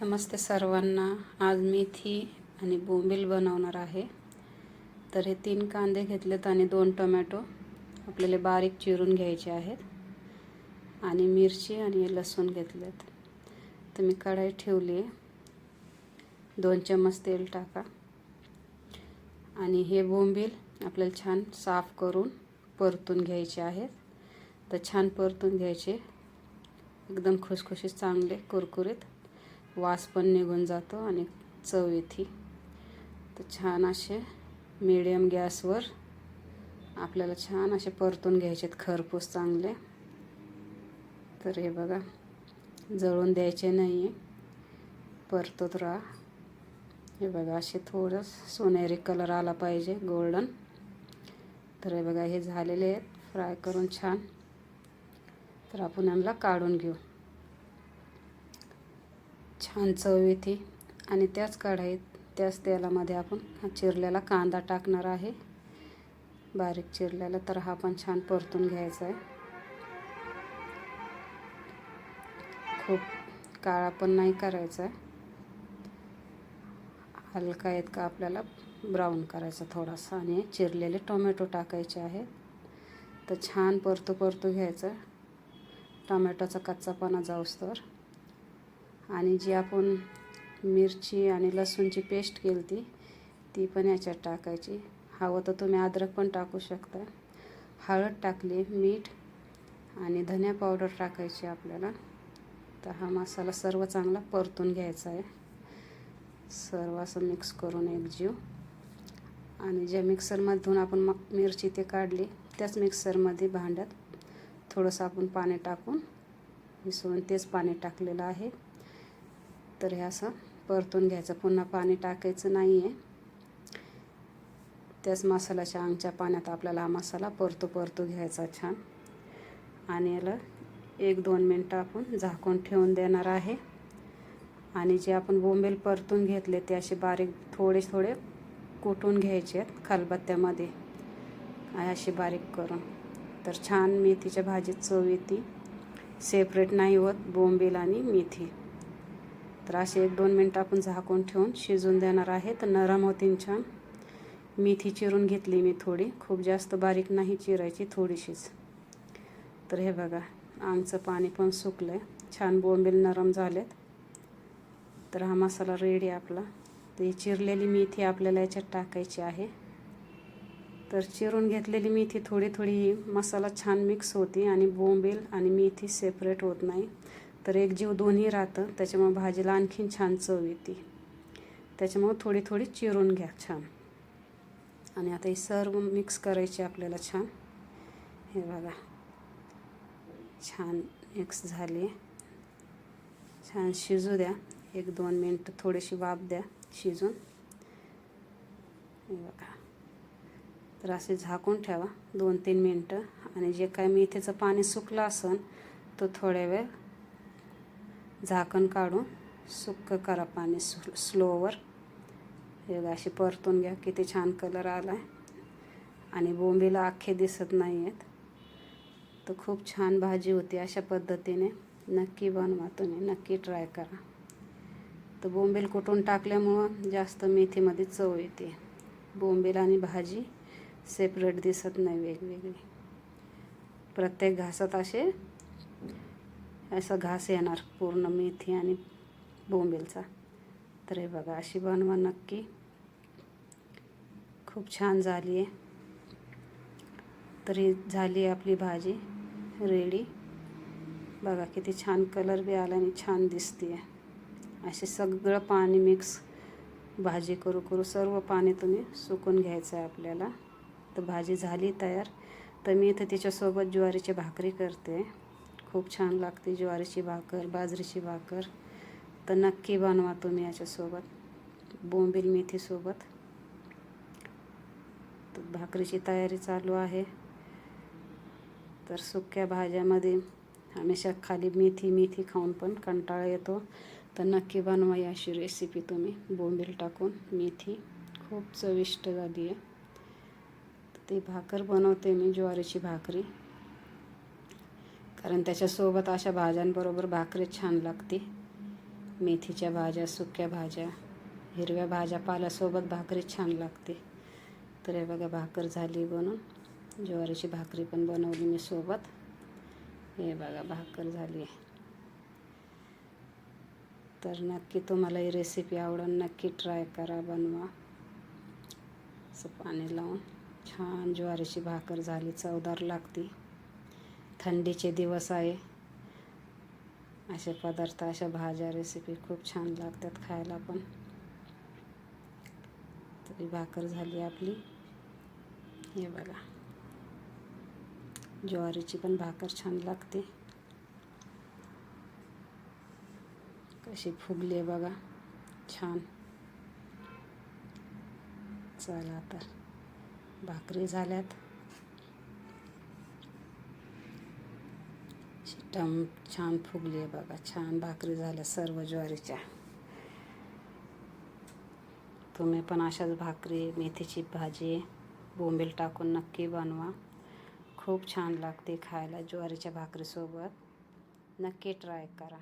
नमस्ते सर्वांना. आज मेथी आणि बोंबील बनवणार आहे. तर हे तीन कांदे घेतलेत आणि दोन टोमॅटो आपल्याला बारीक चिरून घ्यायचे आहेत. आणि मिरची आणि लसूण घेतलेत. तर मी कढाई ठेवली. आहे दोन चम्मच तेल टाका. आणि हे बोंबील आपल्याला छान साफ करून परतून घ्यायचे आहेत. तर छान परतून घ्यायचे. एकदम खुसखुशीत चांगले कुरकुरीत. वास पण निघून जातो आणि चव येते. तर छान असे मिडियम गॅसवर आपल्याला छान असे परतून घ्यायचे आहेत खरपूस चांगले. तर हे बघा जळून द्यायचे नाही आहे परतत राहा. हे बघा असे थोडं सोनेरी कलर आला पाहिजे गोल्डन तर हे बघा हे झालेले आहेत. फ्राय करून छान. तर आपण यांना काढून घेऊ. छान चव येते. आणि त्याच कढाईत त्याच तेलामध्ये आपण हा चिरलेला कांदा टाकणार आहे. बारीक चिरलेला तर हा पण छान परतून घ्यायचा आहे. खूप काळा पण नाही करायचा आहे. हलका इतका आपल्याला? ब्राऊन करायचा थोडासा. आणि चिरलेले टोमॅटो टाकायचे आहेत. तर छान परतू परतू घ्यायचं टोमॅटोचा कच्चापणा जाऊस तर. आणि जी आपण मिरची आणि लसूणची पेस्ट केली ती ती पण याच्यात टाकायची. हवं तर तुम्ही अद्रक पण टाकू शकता. हळद टाकली मीठ आणि धनिया पावडर टाकायची आपल्याला. तर हा मसाला सर्व चांगला परतून घ्यायचा आहे. सर्व असं मिक्स करून एकजीव आणि ज्या मिक्सरमधून आपण मग मिरची ते काढली त्याच मिक्सरमध्ये भांड्यात थोडंसं आपण पाणी टाकून मिसळून तेच पाणी टाकलेलं आहे. तर हे असं परतून घ्यायचं. पुन्हा पाणी टाकायचं नाही आहे त्याच मसाल्याच्या अंगच्या पाण्यात आपल्याला हा मसाला परतू परतू घ्यायचा छान. आणि याला एक दोन मिनटं आपण झाकून ठेवून देणार आहे. आणि जे आपण बोंबेल परतून घेतले ते असे बारीक थोडे थोडे कुटून घ्यायचे आहेत खलबत्त्यामध्ये. असे बारीक करून. तर छान मेथीच्या भाजीत चव येते. सेपरेट नाही होत बोंबील आणि मेथी. तर असे एक दोन मिनटं आपण झाकून ठेवून शिजून देणार आहे तर नरम होतीन छान. मेथी चिरून घेतली मी थोडी. खूप जास्त बारीक नाही चिरायची थोडीशीच. तर हे बघा आमचं पाणी पण सुकलं आहे छान बोंबील नरम झालेत. तर हा मसाला रेडी आपला. तर ही चिरलेली मेथी आपल्याला याच्यात टाकायची आहे. तर चिरून घेतलेली मेथी थोडी थोडी मसाला छान मिक्स होती आणि बोंबील आणि मेथी सेपरेट होत नाही. तर एक जीव दोन्ही राहतं. त्याच्यामुळे भाजीला आणखीन छान चव येते. त्याच्यामुळं थोडी थोडी चिरून घ्या छान. आणि आता ही सर्व मिक्स करायची आपल्याला छान. हे बघा. छान मिक्स झाली. छान शिजू द्या. एक दोन मिनटं थोडीशी वाफ द्या शिजून. हे बघा. तर असे झाकून ठेवा. दोन तीन मिनटं. आणि जे काय मेथीचं पाणी सुकलं असेल तो थोड्या वेळ झाकण काढून सुक्क करा पाणी स्लो स्लोवर. हे अशी परतून घ्या किती छान कलर आला आहे आणि बोंबीला अख्खे दिसत नाही आहेत तर खूप छान भाजी होती अशा पद्धतीने. नक्की बनवा तुम्ही नक्की ट्राय करा. तर बोंबील कुटून टाकल्यामुळं जास्त मेथीमध्ये चव येते. बोंबील आणि भाजी सेपरेट दिसत नाही वेगवेगळी. प्रत्येक घासात असे असा घास येणार पूर्ण मेथी आणि बोंबीलचा. तर हे बघा अशी बनवा नक्की. खूप छान झाली आहे. तरी झाली आहे आपली भाजी रेडी. बघा किती छान कलर बी आला आणि छान दिसते आहे असे सगळं पाणी मिक्स भाजी करू करू सर्व पाणी तुम्ही सुकून घ्यायचं आहे आपल्याला. तर भाजी झाली तयार. तर मी इथं तिच्यासोबत ज्वारीची भाकरी करते. खूप छान लागते. ज्वारीची भाकर बाजरीची भाकर. तर नक्की बनवा तुम्ही याच्यासोबत. बोंबील मेथीसोबत. तर भाकरीची तयारी चालू आहे. तर सुक्या भाज्यामध्ये हमेशा खाली मेथी मेथी खाऊन पण कंटाळा येतो. तर नक्की बनवा अशी रेसिपी तुम्ही. बोंबील टाकून मेथी. खूप चविष्ट झाली आहे. ती भाकर बनवते मी ज्वारीची भाकरी. कारण त्याच्यासोबत अशा भाज्यांबरोबर भाकरी छान लागते. मेथीच्या भाज्या सुक्या भाज्या हिरव्या भाज्या पाल्यासोबत भाकरी छान लागते. तर हे बघा भाकर झाली बनून. ज्वारीची भाकरी पण बनवली मी सोबत. हे बघा भाकर झाली आहे. तर नक्की तुम्हाला ही रेसिपी आवडेल नक्की ट्राय करा बनवा. असं पाणी लावून. छान ज्वारीची भाकर झाली चवदार लागते. थंडीचे दिवस आहे. असे पदार्थ अशा भाज्या रेसिपी खूप छान लागतात खायला पण. तरी भाकर झाली आपली. हे बघा. ज्वारीची पण भाकर छान लागते. कशी फुगली आहे बघा. छान. चला तर भाकरी झाल्यात. एकदम छान फुगली आहे बघा. छान भाकरी झाल्या सर्व ज्वारीच्या. तुम्ही पण अशाच भाकरी मेथीची भाजी बोंबील टाकून नक्की बनवा. खूप छान लागते खायला ज्वारीच्या भाकरीसोबत. नक्की ट्राय करा.